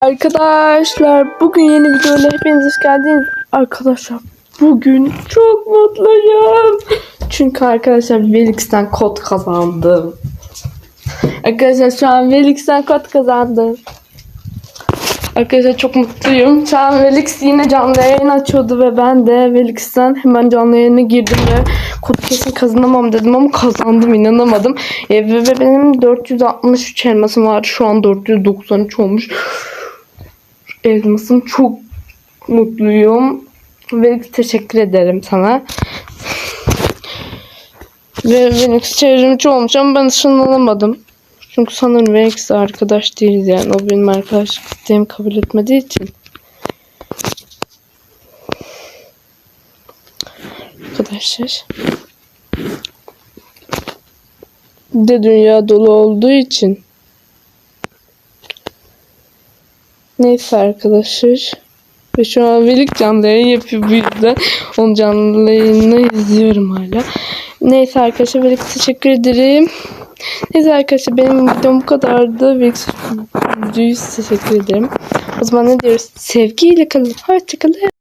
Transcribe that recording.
Arkadaşlar bugün yeni videoyla hepiniz hoş geldiniz. Arkadaşlar bugün çok mutluyum. Çünkü arkadaşlar Velix'ten kod kazandım. Arkadaşlar şu an Velix'ten kod kazandım. Arkadaşlar çok mutluyum. Şu an Velix yine canlı yayın açıyordu ve ben de Velix'ten hemen canlı yayına girdim ve kod kesin kazanamam dedim ama kazandım inanamadım. Ve, ve benim 463 elmasım var. Şu an 493 olmuş. Elmasım çok mutluyum. Ve teşekkür ederim sana. Ve Venix çevrimiçi olmuş ama ben ışınlanamadım. Çünkü sanırım Venix arkadaş değiliz yani. O benim arkadaşlık isteğimi kabul etmediği için. Arkadaşlar. De dünya dolu olduğu için. Neyse arkadaşlar. Ve şu an Velik canlı yayın yapıyor bu yüzden. Onun canlı yayını izliyorum hala. Neyse arkadaşlar Velik teşekkür ederim. Neyse arkadaşlar benim videom bu kadardı. Velik videoyu teşekkür ederim. O zaman ne diyoruz? Sevgiyle kalın. Hoşçakalın.